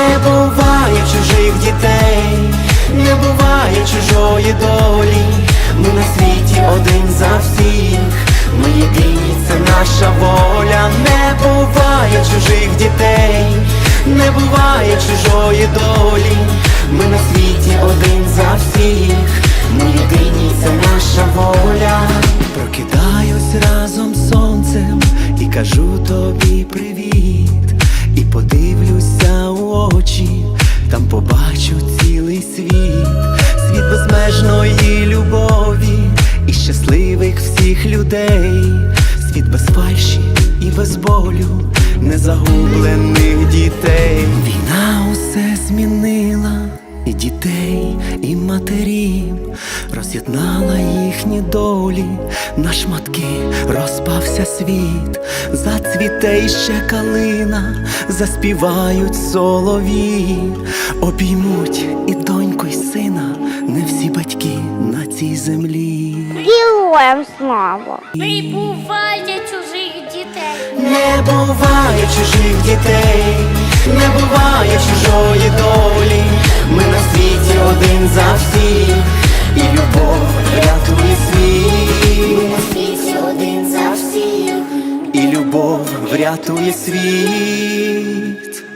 Не буває чужих дітей, не буває чужої долі. Ми на світі один за всіх. Ми єдині, це наша воля. Не буває чужих дітей, не буває чужої долі. Ми на світі один за всіх. Ми єдині, це наша воля. Прокидаюсь разом з сонцем і кажу тобі привіт. Безмежної любові і щасливих всіх людей, світ без фальші і без болю, незагублених дітей. Війна усе змінила. І дітей, і матерів. Роз'єднала їхні долі, на шматки розпався світ, зацвіте іще калина, заспівають солові, обіймуть і доньку, і сина, цій землі. Героям слава! Не буває чужих дітей. Не буває чужих дітей, не буває чужої долі. Ми на світі один за всіх, і любов рятує світ. Ми на світі один за всіх. І любов врятує світ.